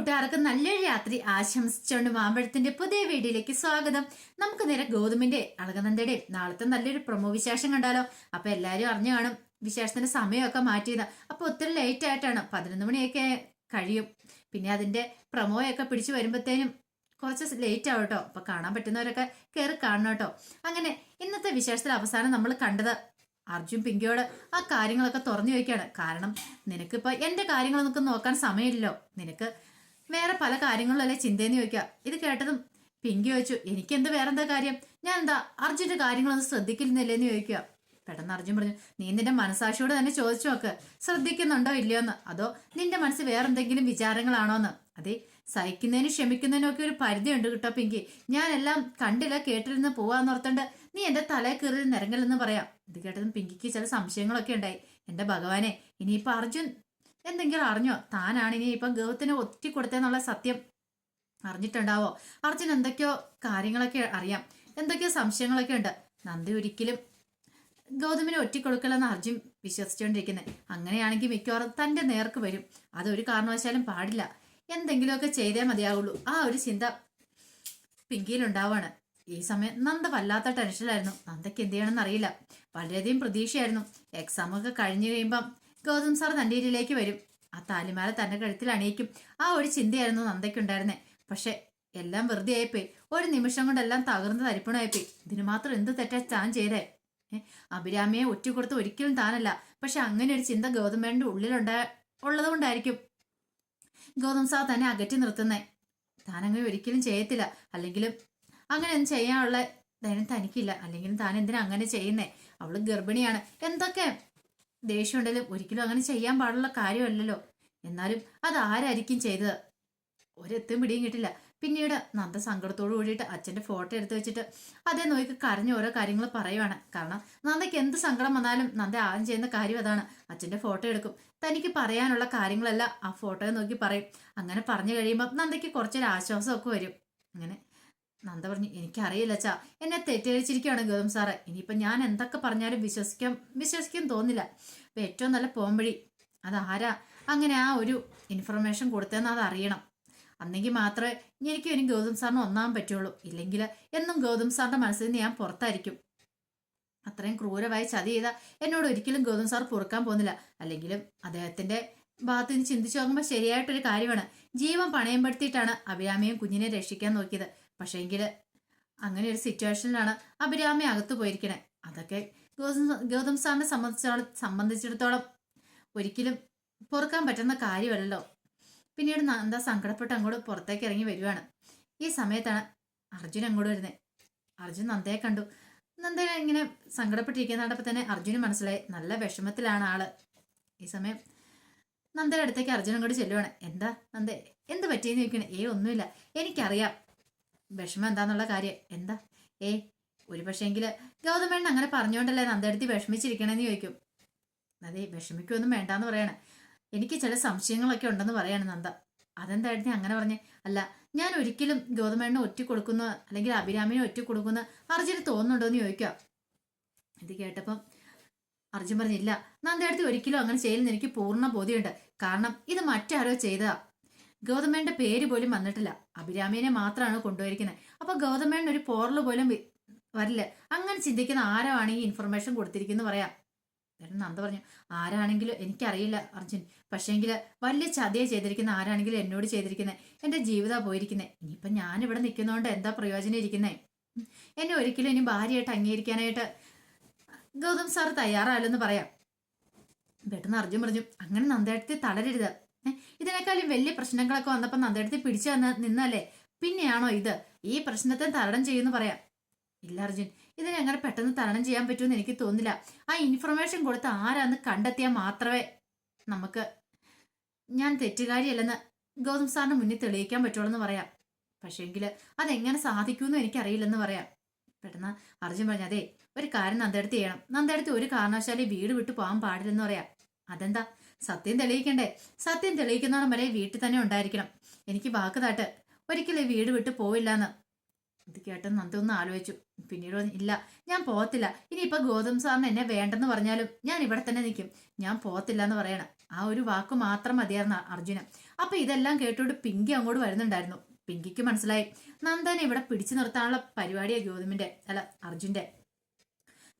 കൂട്ടുകാർക്ക് നല്ലൊരു രാത്രി ആശംസിച്ചുകൊണ്ട് മാമ്പഴത്തിന്റെ പുതിയ വീഡിയോയിലേക്ക് സ്വാഗതം. നമുക്ക് നേരെ ഗോതമ്പിന്റെ അളകനന്ദയുടെ നാളത്തെ നല്ലൊരു പ്രൊമോ വിശേഷം കണ്ടാലോ? അപ്പൊ എല്ലാരും അറിഞ്ഞു കാണും വിശേഷത്തിന്റെ സമയമൊക്കെ മാറ്റിയതാ. അപ്പൊ ഒത്തിരി ലേറ്റ് ആയിട്ടാണ്. പതിനൊന്ന് മണിയൊക്കെ കഴിയും. പിന്നെ അതിന്റെ പ്രൊമോയൊക്കെ പിടിച്ചു വരുമ്പോഴത്തേനും കുറച്ച് ലേറ്റ് ആവും കേട്ടോ അപ്പൊ കാണാൻ പറ്റുന്നവരൊക്കെ കയറി കാണണം കേട്ടോ അങ്ങനെ ഇന്നത്തെ വിശേഷത്തിൽ അവസാനം നമ്മൾ കണ്ടത് അർജുൻ പിങ്കിയോട് ആ കാര്യങ്ങളൊക്കെ തുറന്നു ചോദിക്കുകയാണ് കാരണം നിനക്കിപ്പോ എന്റെ കാര്യങ്ങളൊന്നും നോക്കാൻ സമയമില്ലല്ലോ. നിനക്ക് വേറെ പല കാര്യങ്ങളിലല്ലേ ചിന്തയെന്ന് ചോദിക്കുക ഇത് കേട്ടതും പിങ്കി ചോദിച്ചു എനിക്കെന്ത് വേറെന്താ കാര്യം? ഞാൻ എന്താ അർജുന്റെ കാര്യങ്ങളൊന്നും ശ്രദ്ധിക്കുന്നില്ലേന്ന് ചോദിക്കുക പെട്ടെന്ന് അർജുൻ പറഞ്ഞു നീ നിന്റെ മനസാക്ഷിയോട് തന്നെ ചോദിച്ചു നോക്ക്. ശ്രദ്ധിക്കുന്നുണ്ടോ ഇല്ലയോന്ന്? അതോ നിന്റെ മനസ്സിൽ വേറെന്തെങ്കിലും വിചാരങ്ങളാണോന്ന്? അതെ സഹിക്കുന്നതിനും ക്ഷമിക്കുന്നതിനും ഒക്കെ ഒരു പരിധി ഉണ്ട് കേട്ടോ പിങ്കി. ഞാനെല്ലാം കണ്ടില്ല കേട്ടിരുന്ന് പോവാന്നോർത്തണ്ട് നീ എന്റെ തലയിൽ കയറി നിരങ്ങലെന്ന് പറയാം. ഇത് കേട്ടതും പിങ്കിക്ക് ചില സംശയങ്ങളൊക്കെ ഉണ്ടായി. എന്റെ ഭഗവാനെ ഇനിയിപ്പൊ അർജുൻ എന്തെങ്കിലും അറിഞ്ഞോ? താനാണ് ഇനി ഇപ്പം ഗൗതത്തിന് ഒറ്റി കൊടുത്തെന്നുള്ള സത്യം അറിഞ്ഞിട്ടുണ്ടാവോ? അർജുൻ എന്തൊക്കെയോ കാര്യങ്ങളൊക്കെ അറിയാം. എന്തൊക്കെയോ സംശയങ്ങളൊക്കെ ഉണ്ട്. നന്ദി ഒരിക്കലും ഗൗതമിനെ ഒറ്റിക്കൊടുക്കലെന്ന് അർജുൻ വിശ്വസിച്ചുകൊണ്ടിരിക്കുന്നത് അങ്ങനെയാണെങ്കിൽ മിക്കവാറും തന്റെ നേർക്ക് വരും. അതൊരു കാരണവശാലും പാടില്ല. എന്തെങ്കിലുമൊക്കെ ചെയ്തേ മതിയാവുള്ളൂ. ആ ഒരു ചിന്ത പിങ്കിയിലുണ്ടാവാണ്. ഈ സമയം നന്ദ വല്ലാത്ത ടെൻഷനിലായിരുന്നു. നന്ദയ്ക്ക് എന്ത് ചെയ്യണമെന്ന് അറിയില്ല വളരെയധികം പ്രതീക്ഷയായിരുന്നു. എക്സാമൊക്കെ കഴിഞ്ഞു കഴിയുമ്പം ഗൗതം സാർ തന്റെ ഇതിലേക്ക് വരും. ആ താലിമാല തന്റെ കഴുത്തിൽ അണിയിക്കും. ആ ഒരു ചിന്തയായിരുന്നു നന്ദയ്ക്കുണ്ടായിരുന്നേ. പക്ഷെ എല്ലാം വെറുതെ ആയിപ്പോയി. ഒരു നിമിഷം കൊണ്ടെല്ലാം തകർന്ന് തരിപ്പണമായിപ്പോയി. ഇതിന് മാത്രം എന്ത് തെറ്റാ താൻ ചെയ്തേ? അഭിരാമിയെ ഒറ്റുകൊടുത്ത് ഒരിക്കലും താനല്ല. പക്ഷെ അങ്ങനെ ഒരു ചിന്ത ഗൗതമേന്റെ ഉള്ളിലുണ്ടാ ഉള്ളത് കൊണ്ടായിരിക്കും ഗൗതം സാർ തന്നെ അകറ്റി നിർത്തുന്നേ. താനങ്ങനെ ഒരിക്കലും ചെയ്യത്തില്ല. അല്ലെങ്കിലും അങ്ങനെ ഒന്നും ചെയ്യാനുള്ള ധൈര്യം തനിക്കില്ല. അല്ലെങ്കിലും താൻ എന്തിനാ അങ്ങനെ ചെയ്യുന്നേ? അവൾ ഗർഭിണിയാണ്. എന്തൊക്കെ? ദേഷ്യം ഉണ്ടെങ്കിലും ഒരിക്കലും അങ്ങനെ ചെയ്യാൻ പാടുള്ള കാര്യമല്ലല്ലോ. എന്നാലും അത് ആരായിരിക്കും ചെയ്തത്? ഒരെത്തും പിടിയും കിട്ടില്ല. പിന്നീട് നന്ദ സങ്കടത്തോട് കൂടിയിട്ട് അച്ഛന്റെ ഫോട്ടോ എടുത്തു വെച്ചിട്ട് അതേ നോക്കി കരഞ്ഞ് ഓരോ കാര്യങ്ങൾ പറയുവാണ്. കാരണം നന്ദയ്ക്ക് എന്ത് സങ്കടം വന്നാലും നന്ദ ആദ്യം ചെയ്യുന്ന കാര്യം അതാണ്. അച്ഛന്റെ ഫോട്ടോ എടുക്കും. തനിക്ക് പറയാനുള്ള കാര്യങ്ങളെല്ലാം ആ ഫോട്ടോയെ നോക്കി പറയും. അങ്ങനെ പറഞ്ഞു കഴിയുമ്പോൾ നന്ദയ്ക്ക് കുറച്ചൊരു ആശ്വാസമൊക്കെ വരും. അങ്ങനെ നന്ദ പറഞ്ഞു എനിക്കറിയില്ല ചാ എന്നെ തെറ്റിദ്ധരിച്ചിരിക്കുകയാണ് ഗൗതം സാറ്. ഇനിയിപ്പം ഞാൻ എന്തൊക്കെ പറഞ്ഞാലും വിശ്വസിക്കാൻ വിശ്വസിക്കാൻ തോന്നില്ല. അപ്പം ഏറ്റവും നല്ല പോംവഴി അതാരാ? അങ്ങനെ ആ ഒരു ഇൻഫർമേഷൻ കൊടുത്തതെന്ന് അത് അറിയണം. അന്നെങ്കിൽ മാത്രമേ എനിക്ക് ഇനി ഗൗതം സാറിന് ഒന്നാൻ പറ്റുള്ളൂ. ഇല്ലെങ്കിൽ എന്നും ഗൗതം സാറിന്റെ മനസ്സിൽ നിന്ന് ഞാൻ പുറത്തായിരിക്കും. അത്രയും ക്രൂരമായി ചതി ചെയ്ത എന്നോട് ഒരിക്കലും ഗൗതം സാർ പൊറുക്കാൻ പോകുന്നില്ല. അല്ലെങ്കിലും അദ്ദേഹത്തിന്റെ ഭാഗത്ത് നിന്ന് ചിന്തിച്ചു നോക്കുമ്പോൾ ശരിയായിട്ടൊരു കാര്യമാണ്. ജീവൻ പണയം പെടുത്തിയിട്ടാണ് അഭിരാമിയും കുഞ്ഞിനെ രക്ഷിക്കാൻ നോക്കിയത്. പക്ഷേങ്കിൽ അങ്ങനെ ഒരു സിറ്റുവേഷനിലാണ് അഭിരാമി അകത്തു പോയിരിക്കണേ. അതൊക്കെ ഗൗതം ഗൗതം സാറിനെ സംബന്ധിച്ചോളം സംബന്ധിച്ചിടത്തോളം ഒരിക്കലും പൊറുക്കാൻ പറ്റുന്ന കാര്യമല്ലല്ലോ. പിന്നീട് നന്ദ സങ്കടപ്പെട്ട് അങ്ങോട്ട് പുറത്തേക്ക് ഇറങ്ങി വരുവാണ്. ഈ സമയത്താണ് അർജുൻ അങ്ങോട്ട് വരുന്നത് അർജുൻ നന്ദയെ കണ്ടു. നന്ദ ഇങ്ങനെ സങ്കടപ്പെട്ടിരിക്കുന്ന കണ്ടപ്പോൾ തന്നെ അർജുന് മനസ്സിലായി. നല്ല വിഷമത്തിലാണ് ആൾ. ഈ സമയം നന്ദയുടെ അടുത്തേക്ക് അർജുനും അങ്ങോട്ട് ചെല്ലുവാണ്. എന്താ നന്ദ? എന്ത് പറ്റിയെന്ന് ചോദിക്കണേ? ഏ ഒന്നുമില്ല. എനിക്കറിയാം. വിഷമം എന്താന്നുള്ള കാര്യം. എന്താ? ഏ ഒരു പക്ഷേങ്കിൽ ഗൗതമേണ്ണ അങ്ങനെ പറഞ്ഞുകൊണ്ടല്ലേ നന്ദടുത്തി വിഷമിച്ചിരിക്കണമെന്ന് ചോദിക്കും. അതെ വിഷമിക്കൊന്നും വേണ്ടാന്ന് പറയണേ. എനിക്ക് ചില സംശയങ്ങളൊക്കെ ഉണ്ടെന്ന് പറയാണ് നന്ദ. അതെന്തായിരുന്നു അങ്ങനെ പറഞ്ഞ്? അല്ല ഞാൻ ഒരിക്കലും ഗൗതമേണ്ണ ഒറ്റ കൊടുക്കുന്ന അല്ലെങ്കിൽ അഭിരാമിനെ ഒറ്റ കൊടുക്കുന്ന അർജുന് തോന്നുന്നുണ്ടോ എന്ന് ചോദിക്കാം. ഇത് കേട്ടപ്പം അർജുൻ പറഞ്ഞില്ല നന്ദയടുത്ത് ഒരിക്കലും അങ്ങനെ ചെയ്യുന്ന എനിക്ക് പൂർണ ബോധ്യമുണ്ട്. കാരണം ഇത് മറ്റാരോ ചെയ്തതാ. ഗൗതമേന്റെ പേര് പോലും വന്നിട്ടില്ല. അഭിരാമിനെ മാത്രമാണ് കൊണ്ടുപോയിരിക്കുന്നത് അപ്പൊ ഗൗതമേന്റെ ഒരു പോറൽ പോലും വരില്ല. അങ്ങനെ ചിന്തിക്കുന്ന ആരാണ് ഈ ഇൻഫർമേഷൻ കൊടുത്തിരിക്കുന്നു പറയാം. നന്ദ പറഞ്ഞു ആരാണെങ്കിലും? എനിക്കറിയില്ല അർജുൻ. പക്ഷേങ്കിൽ വലിയ ചതിയെ ചെയ്തിരിക്കുന്ന ആരാണെങ്കിലും എന്നോട് ചെയ്തിരിക്കുന്നത് എന്റെ ജീവിതാ പോയിരിക്കുന്നത് ഇനിയിപ്പം ഇവിടെ നിൽക്കുന്നതുകൊണ്ട് എന്താ പ്രയോജനം ഇരിക്കുന്നേ? എന്നെ ഒരിക്കലും ഇനി ഭാര്യയായിട്ട് അംഗീകരിക്കാനായിട്ട് ഗൗതം സാർ തയ്യാറല്ലെന്ന് പറയാം. പെട്ടെന്ന് അർജുൻ പറഞ്ഞു അങ്ങനെ നന്ദേട്ടത്തിൽ തളരരുത്. ഇതിനേക്കാളും വലിയ പ്രശ്നങ്ങളൊക്കെ വന്നപ്പോൾ നന്ദേടത്തിൽ പിടിച്ചു വന്ന് നിന്നല്ലേ? പിന്നെയാണോ ഇത്? ഈ പ്രശ്നത്തെ തരണം ചെയ്യുമെന്ന് പറയാം. ഇല്ല അർജുൻ ഇതിനെ അങ്ങനെ പെട്ടെന്ന് തരണം ചെയ്യാൻ പറ്റുമെന്ന് എനിക്ക് തോന്നില്ല ആ ഇൻഫർമേഷൻ കൊടുത്ത് ആരാന്ന് കണ്ടെത്തിയാൽ മാത്രമേ നമുക്ക് ഞാൻ തെറ്റുകാരിയല്ലെന്ന് ഗൗതം സാറിന് മുന്നിൽ തെളിയിക്കാൻ പറ്റുള്ളൂ എന്ന് പറയാം. പക്ഷേങ്കിൽ അതെങ്ങനെ സാധിക്കുമെന്ന് എനിക്കറിയില്ലെന്ന് പറയാം. പെട്ടെന്ന് അർജുൻ പറഞ്ഞു അതെ ഒരു കാര്യം നന്ദടുത്ത് ചെയ്യണം. നന്ദടുത്ത് ഒരു കാരണവശാലും വീട് വിട്ടു പോകാൻ പാടില്ലെന്ന് പറയാം. അതെന്താ? സത്യം തെളിയിക്കണ്ടേ? സത്യം തെളിയിക്കുന്നോളം വരെ വീട്ടിൽ തന്നെ ഉണ്ടായിരിക്കണം. എനിക്ക് വാക്ക് താട്ട് ഒരിക്കലും വീട് വിട്ട് പോവില്ലാന്ന്. ഇത് കേട്ട് നന്ദി ഒന്ന് ആലോചിച്ചു. പിന്നീട് ഇല്ല ഞാൻ പോകത്തില്ല. ഇനിയിപ്പൊ ഗോതം സാറിന് എന്നെ വേണ്ടെന്ന് പറഞ്ഞാലും ഞാൻ ഇവിടെ തന്നെ നിൽക്കും. ഞാൻ പോകത്തില്ല എന്ന് പറയണം. ആ ഒരു വാക്ക് മാത്രം മതിയായിരുന്ന അർജുനൻ അപ്പൊ ഇതെല്ലാം കേട്ടോണ്ട് പിങ്കി അങ്ങോട്ട് വരുന്നുണ്ടായിരുന്നു. പിങ്കിക്ക് മനസ്സിലായി. നന്ദനെ ഇവിടെ പിടിച്ചു നിർത്താനുള്ള പരിപാടിയാ ഗോതമിന്റെ അല്ല അർജുന്റെ.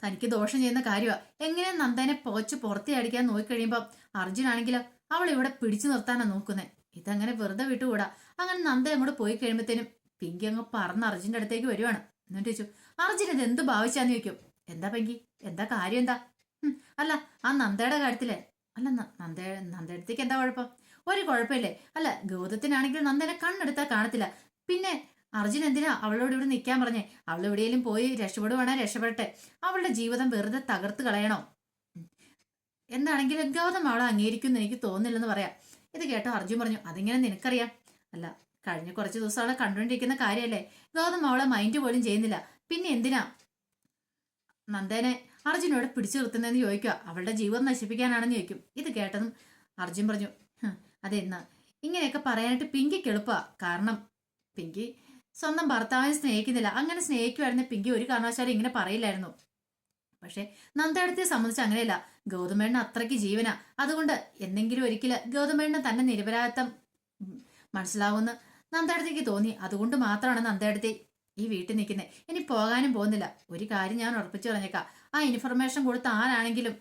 തനിക്ക് ദോഷം ചെയ്യുന്ന കാര്യമാണ് എങ്ങനെ നന്ദനെ പോച്ച് പുറത്തേ അടിക്കാൻ നോക്കിക്കഴിയുമ്പോൾ അർജുനാണെങ്കിലോ അവൾ ഇവിടെ പിടിച്ചു നിർത്താനാ നോക്കുന്നേ. ഇതങ്ങനെ വെറുതെ വിട്ടുകൂടാ. അങ്ങനെ നന്ദ അങ്ങോട്ട് പോയി കഴിയുമ്പോഴത്തേനും പിങ്കി അങ്ങ് പറന്ന് അർജുന്റെ അടുത്തേക്ക് വരുവാണ്. എന്നിട്ട് ചോദിച്ചു അർജുൻ ഇത് എന്ത് ഭാവിച്ചാന്ന് ചോദിക്കും? എന്താ പെങ്കി? എന്താ കാര്യം എന്താ? അല്ല ആ നന്ദയുടെ കാര്യത്തിലെ അല്ല നന്ദ നന്ദയടുത്തേക്ക് എന്താ കുഴപ്പം? ഒരു കുഴപ്പമില്ലേ? അല്ല ഗൗതത്തിനാണെങ്കിൽ നന്ദനെ കണ്ണെടുത്താൽ കാണത്തില്ല. പിന്നെ അർജുൻ എന്തിനാ അവളോട് ഇവിടെ നിൽക്കാൻ പറഞ്ഞേ? അവൾ എവിടെയെങ്കിലും പോയി രക്ഷപ്പെടുവാണേ? രക്ഷപ്പെടട്ടെ. അവളുടെ ജീവിതം വെറുതെ തകർത്ത് കളയണോ? എന്താണെങ്കിലും ഗൗതം അവളെ അംഗീകരിക്കും എനിക്ക് തോന്നുന്നില്ലെന്ന് പറയാം. ഇത് കേട്ടോ അർജുൻ പറഞ്ഞു അതിങ്ങനെ നിനക്കറിയാം? അല്ല കഴിഞ്ഞ കുറച്ച് ദിവസം അവളെ കണ്ടുകൊണ്ടിരിക്കുന്ന കാര്യമല്ലേ? ഗൗതം അവളെ മൈൻഡ് പോലും ചെയ്യുന്നില്ല. പിന്നെ എന്തിനാ? നന്ദേനെ അർജുനോട് പിടിച്ചു നിർത്തുന്നതെന്ന് ചോദിക്കുക. അവളുടെ ജീവൻ നശിപ്പിക്കാനാണെന്ന് ചോദിക്കും. ഇത് കേട്ടതും അർജുൻ പറഞ്ഞു "ഹ്, അതെന്നാ ഇങ്ങനെയൊക്കെ പറയാനായിട്ട് പിങ്കിക്ക് എളുപ്പ. കാരണം പിങ്കി സ്വന്തം ഭർത്താവിനെ സ്നേഹിക്കുന്നില്ല. അങ്ങനെ സ്നേഹിക്കുമായിരുന്നു പിങ്കി ഒരു കാരണവശാലും ഇങ്ങനെ പറയില്ലായിരുന്നു. പക്ഷെ നന്ദയടത്തെ സംബന്ധിച്ച് അങ്ങനെയല്ല. ഗൗതമേണ്ണ അത്രയ്ക്ക് ജീവന. അതുകൊണ്ട് എന്തെങ്കിലും ഒരിക്കൽ ഗൗതമേണ്ണ തന്നെ നിരപരാധിത്വം മനസ്സിലാവുമെന്ന് നന്ദയടത്തേക്ക് തോന്നി. അതുകൊണ്ട് മാത്രമാണ് നന്ദയടത്തെ ഈ വീട്ടിൽ നിൽക്കുന്നത് ഇനി പോകാനും പോകുന്നില്ല. ഒരു കാര്യം ഞാൻ ഉറപ്പിച്ചു പറഞ്ഞേക്കാം. ആ ഇൻഫർമേഷൻ കൊടുത്ത ആരാണെങ്കിലും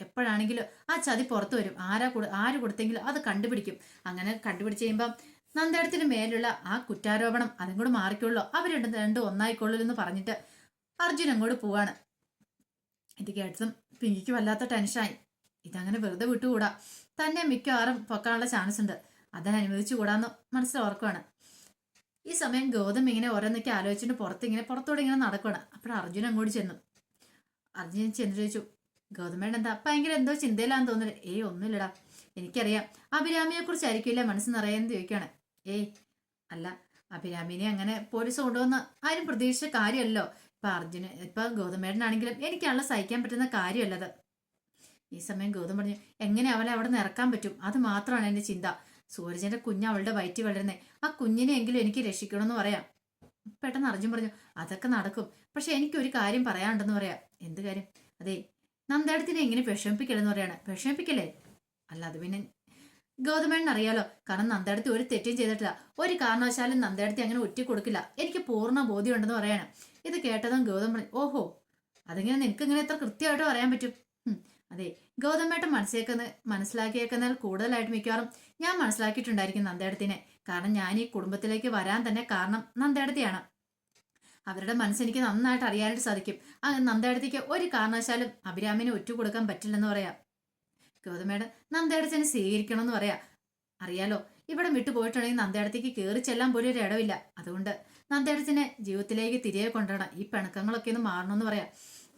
എപ്പോഴാണെങ്കിലും ആ ചതി പുറത്തു വരും. ആരാ കൊടു ആര് കൊടുത്തെങ്കിലും അത് കണ്ടുപിടിക്കും. അങ്ങനെ കണ്ടുപിടിച്ച് കഴിയുമ്പം നന്ദേടത്തിന് മേലുള്ള ആ കുറ്റാരോപണം അതും കൂടെ മാറിക്കൊള്ളൂ അവർ രണ്ടും രണ്ടും ഒന്നായിക്കൊള്ളൂ എന്ന് പറഞ്ഞിട്ട് അർജുൻ അങ്ങോട്ട് പോവാണ്. ഇത് കേട്ടതും പിങ്കിക്ക് വല്ലാത്ത ടെൻഷനായി ഇതങ്ങനെ വെറുതെ വിട്ടുകൂടാ? തന്നെ മിക്കവാറും പൊക്കാനുള്ള ചാൻസ് ഉണ്ട്. അതിനനുവദിച്ചു കൂടാന്ന് മനസ്സിൽ ഓർക്കുവാണ്. ഈ സമയം ഗൗതം ഇങ്ങനെ ഓരോന്നൊക്കെ ആലോചിച്ചിട്ട് പുറത്ത് ഇങ്ങനെ പുറത്തോടെ ഇങ്ങനെ നടക്കുവാണ്. അപ്പോൾ അർജുൻ അങ്ങോട്ട് ചെന്നു. അർജുൻ ചെന്ന് ചോദിച്ചു ഗൗതമേണ്ട എന്താ ഭയങ്കര എന്തോ ചിന്തയിലാന്ന് തോന്നുന്നത് ഏയ് ഒന്നുമില്ലടാ. എനിക്കറിയാം. അഭിരാമിയെ കുറിച്ചായിരിക്കില്ല മനസ്സ് നിറയെന്ന് ചോദിക്കുകയാണ്. ഏയ് അല്ല അഭിരാമിനെ അങ്ങനെ പോലീസ് കൊണ്ടുവന്ന് ആരും പ്രതീക്ഷിച്ച കാര്യമല്ലോ. ഇപ്പൊ അർജുന് ഇപ്പൊ ഗൗതമേടനാണെങ്കിലും എനിക്കാണല്ലോ സഹിക്കാൻ പറ്റുന്ന കാര്യമല്ലത്. ഈ സമയം ഗൗതം പറഞ്ഞു എങ്ങനെ അവളെ അവിടെ നിന്ന് ഇറക്കാൻ പറ്റും? അത് മാത്രമാണ് എന്റെ ചിന്ത. സൂരജന്റെ കുഞ്ഞ് അവളുടെ വയറ്റി വളരുന്നേ. ആ കുഞ്ഞിനെയെങ്കിലും എനിക്ക് രക്ഷിക്കണമെന്ന് പറയാം. പെട്ടെന്ന് അർജുൻ പറഞ്ഞു അതൊക്കെ നടക്കും. പക്ഷെ എനിക്ക് ഒരു കാര്യം പറയാനുണ്ടെന്ന് പറയാം. എന്ത് കാര്യം? അതെ നന്ദേടത്തിനെ എങ്ങനെ വിഷമിപ്പിക്കലെന്ന് പറയാണ്. വിഷമിപ്പിക്കല്ലേ? അല്ല അത് പിന്നെ ഗൗതമേണ്ണൻ അറിയാലോ കാരണം നന്ദേടത്തി ഒരു തെറ്റും ചെയ്തിട്ടില്ല. ഒരു കാരണവശാലും നന്ദേടത്തി അങ്ങനെ ഒറ്റ കൊടുക്കില്ല എനിക്ക് പൂർണ ബോധ്യമുണ്ടെന്ന് പറയാണ്. ഇത് കേട്ടതും ഗൗതം പറഞ്ഞു ഓഹോ അതിങ്ങനെ നിനക്ക് ഇങ്ങനെ എത്ര കൃത്യമായിട്ട് പറയാൻ പറ്റും? അതെ ഗൗതമേട്ടൻ മനസ്സിലാക്കുന്ന മനസ്സിലാക്കിയേക്കുന്നതിൽ കൂടുതലായിട്ട് മിക്കവാറും ഞാൻ മനസ്സിലാക്കിയിട്ടുണ്ടായിരിക്കും നന്ദേടത്തിനെ. കാരണം ഞാൻ ഈ കുടുംബത്തിലേക്ക് വരാൻ തന്നെ കാരണം നന്ദേടത്തിയാണ്. അവരുടെ മനസ്സെനിക്ക് നന്നായിട്ട് അറിയാനായിട്ട് സാധിക്കും. ആ നന്ദേടത്തിക്ക് ഒരു കാരണവശാലും അഭിരാമിനെ ഒറ്റ കൊടുക്കാൻ പറ്റില്ലെന്ന് പറയാം. ഗൗതമേടൻ സ്വീകരിക്കണം എന്ന് പറയാ. അറിയാലോ ഇവിടെ വിട്ടു പോയിട്ടുണ്ടെങ്കിൽ നന്ദേടത്തേക്ക് കയറി ചെല്ലാൻ പോലും ഒരു ഇടവില്ല. അതുകൊണ്ട് നന്ദേടത്തിനെ ജീവിതത്തിലേക്ക് തിരികെ കൊണ്ടുവരണം. ഈ പിണക്കങ്ങളൊക്കെ ഒന്ന് മാറണമെന്ന് പറയാം.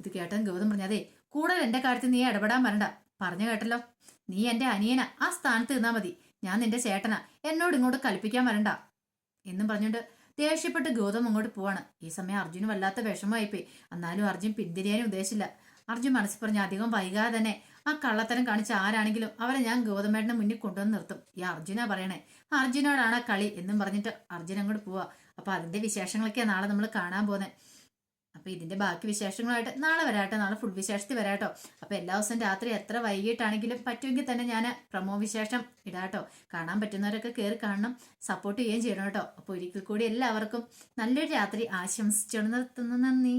ഇത് കേട്ടൻ ഗൗതം പറഞ്ഞു അതെ കൂടുതൽ എന്റെ കാര്യത്തിൽ നീ ഇടപെടാൻ വരണ്ട. പറഞ്ഞു കേട്ടല്ലോ. നീ എന്റെ അനിയന. ആ സ്ഥാനത്ത് നിന്നാ മതി. ഞാൻ നിന്റെ ചേട്ടനാ. എന്നോട് ഇങ്ങോട്ട് കൽപ്പിക്കാൻ വരണ്ട. എന്നും പറഞ്ഞുകൊണ്ട് ദേഷ്യപ്പെട്ട് ഗൗതം അങ്ങോട്ട് പോവാണ്. ഈ സമയം അർജുന് വല്ലാത്ത വിഷമമായിപ്പോയി. എന്നാലും അർജുൻ പിന്തിരിയാനും ഉദ്ദേശിച്ചില്ല. അർജുൻ മനസ്സിൽ പറഞ്ഞ അധികം വൈകാതെ തന്നെ ആ കള്ളത്തരം കാണിച്ച ആരാണെങ്കിലും അവരെ ഞാൻ ഗൗതമേട്ടന്റെ മുന്നിൽ കൊണ്ടുവന്ന് നിർത്തും. ഈ അർജുന പറയണേ. അർജുനോടാണ് ആ കളി എന്നും പറഞ്ഞിട്ട് അർജുൻ അങ്ങോട്ട് പോവാ. അപ്പൊ അതിന്റെ വിശേഷങ്ങളൊക്കെ നാളെ നമ്മൾ കാണാൻ പോകുന്നത് അപ്പൊ ഇതിന്റെ ബാക്കി വിശേഷങ്ങളായിട്ട് നാളെ വരാട്ടോ. നാളെ ഫുൾ വിശേഷത്തിൽ വരാട്ടോ. അപ്പൊ എല്ലാ ദിവസവും രാത്രി എത്ര വൈകിട്ടാണെങ്കിലും പറ്റുമെങ്കിൽ തന്നെ ഞാൻ പ്രമോ വിശേഷം ഇടാട്ടോ. കാണാൻ പറ്റുന്നവരൊക്കെ കയറി കാണണം. സപ്പോർട്ട് ചെയ്യുകയും ചെയ്യണം കേട്ടോ. അപ്പൊ ഒരിക്കൽ കൂടി എല്ലാവർക്കും നല്ലൊരു രാത്രി ആശംസിച്ചു നിർത്തുന്നു. നന്ദി.